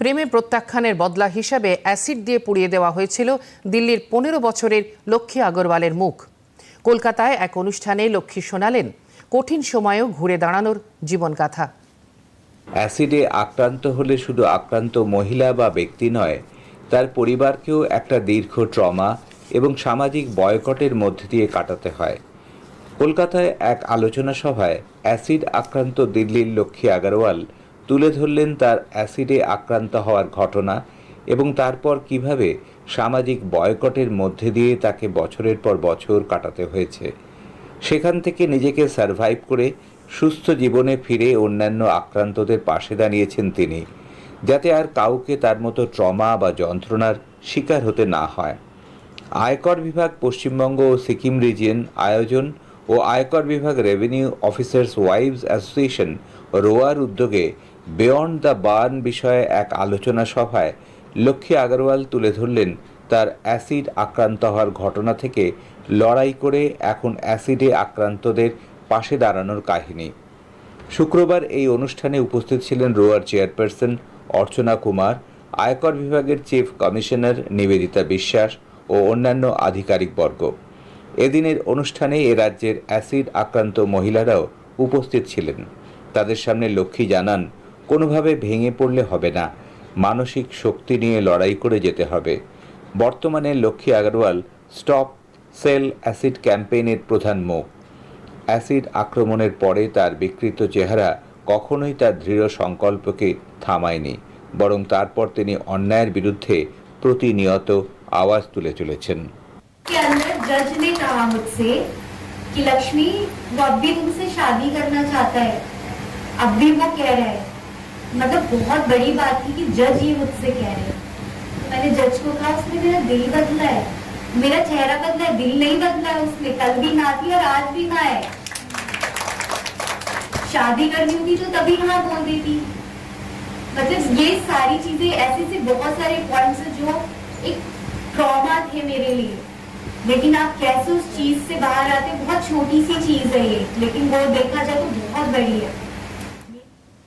প্রেমে প্রত্যাখ্যানের বদলা হিসাবে অ্যাসিড দিয়ে পুড়িয়ে দেওয়া হয়েছিল দিল্লির পনেরো বছরের লক্ষ্মী আগরওয়ালের মুখ। কলকাতায় এক অনুষ্ঠানে লক্ষ্মী শোনালেন, কঠিন সময়েও ঘুরে দাঁড়ানোর জীবনগাথা। অ্যাসিডে আক্রান্ত হলে শুধু আক্রান্ত মহিলা বা ব্যক্তি নয়, তার পরিবারকেও একটা দীর্ঘ ট্রমা এবং সামাজিক বয়কটের মধ্যে দিয়ে কাটাতে হয়। কলকাতায় এক আলোচনা সভায় অ্যাসিড আক্রান্ত দিল্লির লক্ষ্মী আগরওয়াল তুলে ধরলেন তার অ্যাসিডে আক্রান্ত হওয়ার ঘটনা এবং তারপর কীভাবে সামাজিক বয়কটের মধ্যে দিয়ে তাকে বছরের পর বছর কাটাতে হয়েছে। সেখান থেকে নিজেকে সারভাইভ করে সুস্থ জীবনে ফিরে অন্যান্য আক্রান্তদের পাশে দাঁড়িয়েছেন তিনি, যাতে আর কাউকে তার মতো ট্রমা বা যন্ত্রণার শিকার হতে না হয়। আয়কর বিভাগ পশ্চিমবঙ্গ ও সিকিম রিজিয়ন আয়োজন ও আয়কর বিভাগ রেভিনিউ অফিসার্স ওয়াইভস অ্যাসোসিয়েশন রোয়ার উদ্যোগে বিয়ন্ড দ্য বার্ন বিষয়ে এক আলোচনা সভায় লক্ষ্মী আগরওয়াল তুলে ধরলেন তার অ্যাসিড আক্রান্ত হওয়ার ঘটনা থেকে লড়াই করে এখন অ্যাসিডে আক্রান্তদের পাশে দাঁড়ানোর কাহিনী। শুক্রবার এই অনুষ্ঠানে উপস্থিত ছিলেন রোয়ার চেয়ারপারসন অর্চনা কুমার, আয়কর বিভাগের চিফ কমিশনার নিবেদিতা বিশ্বাস ও অন্যান্য আধিকারিকবর্গ এদিনের অনুষ্ঠানে এ রাজ্যের অ্যাসিড আক্রান্ত মহিলারাও উপস্থিত ছিলেন। তাদের সামনে লক্ষ্মী জানান কোনোভাবে ভেঙে পড়লে হবে না মানসিক শক্তি নিয়ে লড়াই করে যেতে হবে বর্তমানে Lakshmi Agarwal stop sale acid ক্যাম্পেইনের প্রধান মুখ অ্যাসিড আক্রমণের পরে তার বিকৃত চেহারা কখনোই তার দৃঢ় সংকল্পকে থামায়নি বরং তারপর তিনি অন্যায়ের বিরুদ্ধে প্রতিনিয়ত আওয়াজ তুলে চলেছেন के अंदर जज ने कहा मुझसे कि लक्ष्मी वो अब भी तुमसे शादी करना चाहता है अब भी वो कह रहा है मतलब बहुत बड़ी बात थी कि जज ये मुझसे कह रहे मैंने जज को कहा, उसने मेरा दिल बदला है। मेरा चेहरा बदला है, दिल नहीं बदला है उसने। कल भी ना थी और आज भी ना है। शादी करनी होती तो तभी हाँ बोल देती। मतलब ये सारी चीज़ें, ऐसे से बहुत सारे पॉइंट्स जो एक ट्रॉमा थे मेरे लिए। लेकिन आप कैसे उस चीज़ से बाहर आते? बहुत छोटी सी चीज़ है ये, लेकिन वो देखा जाए तो बहुत बड़ी है।